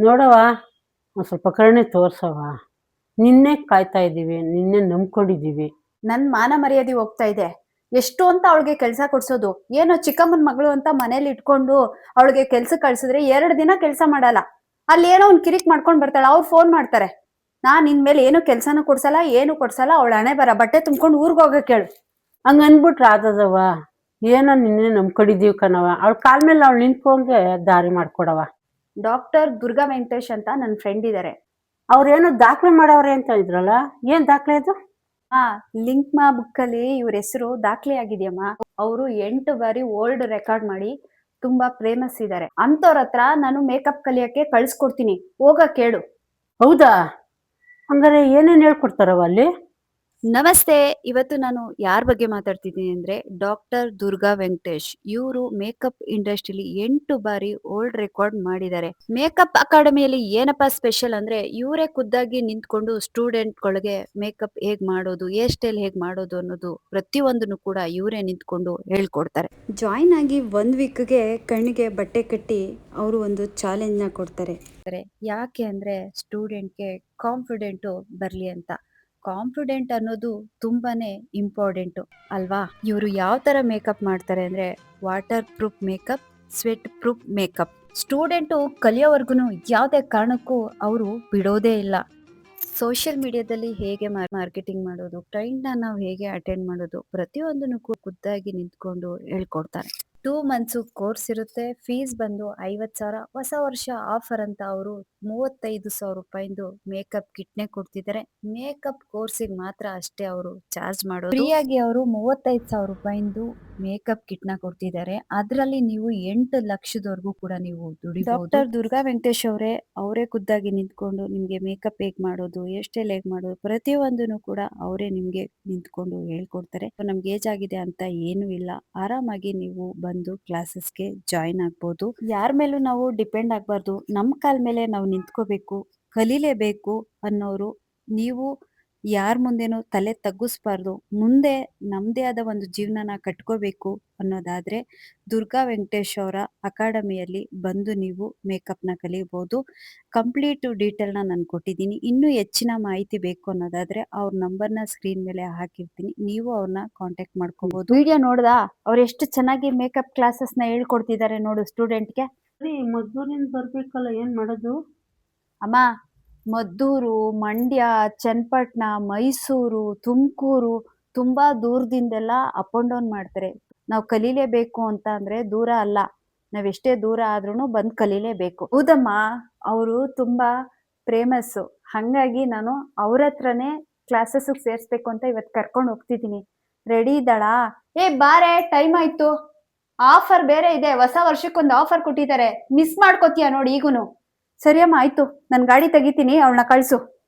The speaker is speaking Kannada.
ನೋಡವ ಒಂದು ಸ್ವಲ್ಪ ಕರುಣೆ ತೋರ್ಸವ ನಿನ್ನೆ ಕಾಯ್ತಾ ಇದ್ದೀವಿ ನಿನ್ನೆ ನಂಬ್ಕೊಂಡಿದ್ದೀವಿ. ನನ್ ಮಾನ ಮರ್ಯಾದೆ ಹೋಗ್ತಾ ಇದೆ. ಎಷ್ಟು ಅಂತ ಅವಳಿಗೆ ಕೆಲಸ ಕೊಡ್ಸೋದು. ಏನೋ ಚಿಕ್ಕಮ್ಮನ ಮಗಳು ಅಂತ ಮನೇಲಿ ಇಟ್ಕೊಂಡು ಅವಳಿಗೆ ಕೆಲಸ ಕಳ್ಸಿದ್ರೆ ಎರಡು ದಿನ ಕೆಲಸ ಮಾಡಲ್ಲ. ಅಲ್ಲಿ ಏನೋ ಒಂದು ಕಿರಿಕ್ ಮಾಡ್ಕೊಂಡು ಬರ್ತಾಳೆ ಅವ್ರು ಫೋನ್ ಮಾಡ್ತಾರೆ. ನಾನ್ ಇನ್ಮೇಲೆ ಏನು ಕೆಲ್ಸನೂ ಕೊಡ್ಸಲ್ಲ ಏನು ಕೊಡ್ಸಲ್ಲ ಅವಳು ಹಣೆ ಬರ ಬಟ್ಟೆ ತುಂಬ್ಕೊಂಡು ಊರಿಗೆ ಹೋಗಕ್ಕೆ ಹೇಳು ಹಂಗ ಅಂದ್ಬಿಟ್ರೆ ಆದದವ ಏನೋ ನಿನ್ನೆ ನಂಬ್ಕೊಂಡಿದೀವಿ ಕಣವ ಅವಳ ಕಾಲ್ ಮೇಲೆ ಅವಳು ನಿಂತ್ಕೊಂಗೆ ದಾರಿ ಮಾಡ್ಕೊಡವ ಡಾಕ್ಟರ್ ದುರ್ಗಾ ವೆಂಕಟೇಶ್ ಅಂತ ನನ್ನ ಫ್ರೆಂಡ್ ಇದ್ದಾರೆ ಅವ್ರೇನೋ ದಾಖಲೆ ಮಾಡವ್ರೆ ಅಂತ ಹೇಳಿದ್ರಲ್ಲ ಏನ್ ದಾಖಲೆ ಅದು? ಹಾ ಲಿಂಕ್ ಮಾ ಬುಕ್ ಅಲ್ಲಿ ಇವ್ರ ಹೆಸರು ದಾಖಲೆ ಆಗಿದೆಯಮ್ಮ. ಅವರು ಎಂಟು ಬಾರಿ ಓಲ್ಡ್ ರೆಕಾರ್ಡ್ ಮಾಡಿ ತುಂಬಾ ಫೇಮಸ್ ಇದ್ದಾರೆ ಅಂತವ್ರ ಹತ್ರ ನಾನು ಮೇಕಪ್ ಕಲಿಯಕ್ಕೆ ಕಳ್ಸ್ಕೊಡ್ತೀನಿ. ಹೋಗ ಕೇಳು. ಹೌದಾ? ಹಂಗಾರೆ ಏನೇನ್ ಹೇಳ್ಕೊಡ್ತಾರವ ಅಲ್ಲಿ? ನಮಸ್ತೆ ಇವತ್ತು ನಾನು ಯಾರ ಬಗ್ಗೆ ಮಾತಾಡ್ತಿದ್ದೀನಿ ಅಂದ್ರೆ ಡಾಕ್ಟರ್ ದುರ್ಗಾ ವೆಂಕಟೇಶ್. ಇವರು ಮೇಕಪ್ ಇಂಡಸ್ಟ್ರಿಲಿ ಎಂಟು ಬಾರಿ ಓಲ್ಡ್ ರೆಕಾರ್ಡ್ ಮಾಡಿದ್ದಾರೆ. ಮೇಕಪ್ ಅಕಾಡೆಮಿಯಲ್ಲಿ ಏನಪ್ಪಾ ಸ್ಪೆಷಲ್ ಅಂದ್ರೆ ಇವರೇ ಖುದ್ದಾಗಿ ನಿಂತ್ಕೊಂಡು ಸ್ಟೂಡೆಂಟ್ಗಳಿಗೆ ಮೇಕಪ್ ಹೇಗ್ ಮಾಡೋದು ಹೇರ್ ಸ್ಟೈಲ್ ಹೇಗ್ ಮಾಡೋದು ಅನ್ನೋದು ಪ್ರತಿಯೊಂದನ್ನು ಕೂಡ ಇವರೇ ನಿಂತ್ಕೊಂಡು ಹೇಳ್ಕೊಡ್ತಾರೆ. ಜಾಯಿನ್ ಆಗಿ ಒಂದ್ ವೀಕ್ಗೆ ಕಣ್ಣಿಗೆ ಬಟ್ಟೆ ಕಟ್ಟಿ ಅವರು ಒಂದು ಚಾಲೆಂಜ್ನ ಕೊಡ್ತಾರೆ. ಯಾಕೆ ಅಂದ್ರೆ ಸ್ಟೂಡೆಂಟ್ಗೆ ಕಾನ್ಫಿಡೆಂಟ್ ಬರ್ಲಿ ಅಂತ. ಕಾನ್ಫಿಡೆಂಟ್ ಅನ್ನೋದು ತುಂಬಾನೇ ಇಂಪಾರ್ಟೆಂಟ್ ಅಲ್ವಾ? ಇವರು ಯಾವ ತರ ಮೇಕಪ್ ಮಾಡ್ತಾರೆ ಅಂದ್ರೆ waterproof makeup sweatproof makeup student ಕಲಿಯೋವರೆಗೂ ಯಾವುದೇ ಕಾರಣಕ್ಕೂ ಅವರು ಬಿಡೋದೇ ಇಲ್ಲ. ಸೋಷಿಯಲ್ ಮೀಡಿಯಾದಲ್ಲಿ ಹೇಗೆ ಮಾರ್ಕೆಟಿಂಗ್ ಮಾಡೋದು ಕ್ಲೈಂಟ್ನ ನಾವು ಹೇಗೆ ಅಟೆಂಡ್ ಮಾಡೋದು ಪ್ರತಿಯೊಂದನ್ನು ಖುದ್ದಾಗಿ ನಿಂತ್ಕೊಂಡು ಹೇಳ್ಕೊಡ್ತಾರೆ. ಟೂ ಮಂತ್ಸ್ ಕೋರ್ಸ್ ಇರುತ್ತೆ. ಫೀಸ್ ಬಂದು ಐವತ್ ಸಾವಿರ. ಹೊಸ ವರ್ಷ ಆಫರ್ ಅಂತ ಅವರು ಮೂವತ್ತೈದು ಸಾವಿರ ರೂಪಾಯಿಂದು ಮೇಕಪ್ ಕಿಟ್ನೆ ಕೊಡ್ತಿದ್ದಾರೆ ಮೇಕಪ್ ಕೋರ್ಸಿಗೆ ಮಾತ್ರ ಅಷ್ಟೇ ಅವರು ಚಾರ್ಜ್ ಮಾಡೋದು. ಫ್ರೀಯಾಗಿ ಅವರು ಮೂವತ್ತೈದು ಸಾವಿರ ರೂಪಾಯಿಂದು ಮೇಕಪ್ ಕಿಟ್ನ ಕೊಡ್ತಿದ್ದಾರೆ ಅದರಲ್ಲಿ ನೀವು ಎಂಟು ಲಕ್ಷದವರೆಗೂ ಕೂಡ ನೀವು ದುಡಿಬಹುದು ಡಾಕ್ಟರ್ ದುರ್ಗಾ ವೆಂಕಟೇಶ್ ಅವರೇ ಅವರೇ ಖುದ್ದಾಗಿ ನಿಂತ್ಕೊಂಡು ನಿಮ್ಗೆ ಮೇಕಪ್ ಹೇಗ್ ಮಾಡೋದು ಎಷ್ಟೆಲ್ಲ ಹೇಗ್ ಮಾಡೋದು, ಪ್ರತಿಯೊಂದನ್ನು ಕೂಡ ಅವರೇ ನಿಮ್ಗೆ ನಿಂತ್ಕೊಂಡು ಹೇಳ್ಕೊಡ್ತಾರೆ. ನಮ್ಗೆ ಏಜ್ ಆಗಿದೆ ಅಂತ ಏನು ಇಲ್ಲ. ಆರಾಮಾಗಿ ನೀವು ಬಂದು ಕ್ಲಾಸಸ್ಗೆ ಜಾಯಿನ್ ಆಗ್ಬೋದು. ಯಾರ ಮೇಲೂ ನಾವು ಡಿಪೆಂಡ್ ಆಗ್ಬಾರ್ದು. ನಮ್ ಕಾಲ್ ಮೇಲೆ ನಾವು ನಿಂತ್ಕೋಬೇಕು. ಕಲೀಲೇಬೇಕು ಅನ್ನೋರು ನೀವು ಯಾರ ಮುಂದೆನೂ ತಲೆ ತಗ್ಗಿಸ್ಬಾರ್ದು. ಮುಂದೆ ನಮ್ಮದೇ ಆದ ಒಂದು ಜೀವನನ ಕಟ್ಕೋಬೇಕು ಅನ್ನೋದಾದ್ರೆ ದುರ್ಗಾ ವೆಂಕಟೇಶ್ ಅವರ ಅಕಾಡೆಮಿಯಲ್ಲಿ ಬಂದು ನೀವು ಮೇಕಪ್ನ ನ ಕಲಿಬಹುದು ಕಂಪ್ಲೀಟ್ ಡೀಟೇಲ್ನ ನಾನು ಕೊಟ್ಟಿದ್ದೀನಿ. ಇನ್ನೂ ಹೆಚ್ಚಿನ ಮಾಹಿತಿ ಬೇಕು ಅನ್ನೋದಾದ್ರೆ ಅವ್ರ ನಂಬರ್ನ ನ ಸ್ಕ್ರೀನ್ ಮೇಲೆ ಹಾಕಿರ್ತೀನಿ. ನೀವು ಅವ್ರನ್ನ ಕಾಂಟ್ಯಾಕ್ಟ್ ಮಾಡ್ಕೋಬಹುದು ವಿಡಿಯೋ ನೋಡ್ದಾ? ಅವ್ರು ಎಷ್ಟು ಚೆನ್ನಾಗಿ ಮೇಕಪ್ ಕ್ಲಾಸಸ್ನ ನ ಹೇಳ್ಕೊಡ್ತಿದ್ದಾರೆ ನೋಡು ಸ್ಟೂಡೆಂಟ್ಗೆ ಮದ್ದೂರಿಂದ ಬರ್ಬೇಕಲ್ಲ ಏನ್ ಮಾಡೋದು? ಅಮ್ಮ ಮದ್ದೂರು, ಮಂಡ್ಯ, ಚನ್ನಪಟ್ಟಣ, ಮೈಸೂರು, ತುಮಕೂರು ತುಂಬಾ ದೂರದಿಂದೆಲ್ಲ ಅಪ್ ಅಂಡ್ ಡೌನ್ ಮಾಡ್ತಾರೆ. ನಾವು ಕಲೀಲೇಬೇಕು ಅಂತ ಅಂದ್ರೆ ದೂರ ಅಲ್ಲ. ನಾವ್ ಎಷ್ಟೇ ದೂರ ಆದ್ರೂ ಬಂದು ಕಲೀಲೇಬೇಕು. ಹೌದಮ್ಮ ಅವರು ತುಂಬಾ ಪ್ರೇಮಸ್ಸು ಹಂಗಾಗಿ ನಾನು ಅವ್ರ ಹತ್ರನೇ ಕ್ಲಾಸಸ್ ಸೇರಿಸ್ಬೇಕು ಅಂತ ಇವತ್ ಕರ್ಕೊಂಡು ಹೋಗ್ತಿದ್ದೀನಿ. ರೆಡಿ ಇದ್ದಾಳಾ? ಏ, ಬಾರೆ ಟೈಮ್ ಆಯ್ತು. ಆಫರ್ ಬೇರೆ ಇದೆ. ಹೊಸ ವರ್ಷಕ್ಕೊಂದು ಆಫರ್ ಕೊಟ್ಟಿದ್ದಾರೆ. ಮಿಸ್ ಮಾಡ್ಕೋತೀಯ ನೋಡಿ ಈಗೂನು? ಸರಿಯಮ್ಮ ಆಯ್ತು. ನನ್ ಗಾಡಿ ತೆಗಿತೀನಿ ಅವಳನ್ನ ಕಳ್ಸು.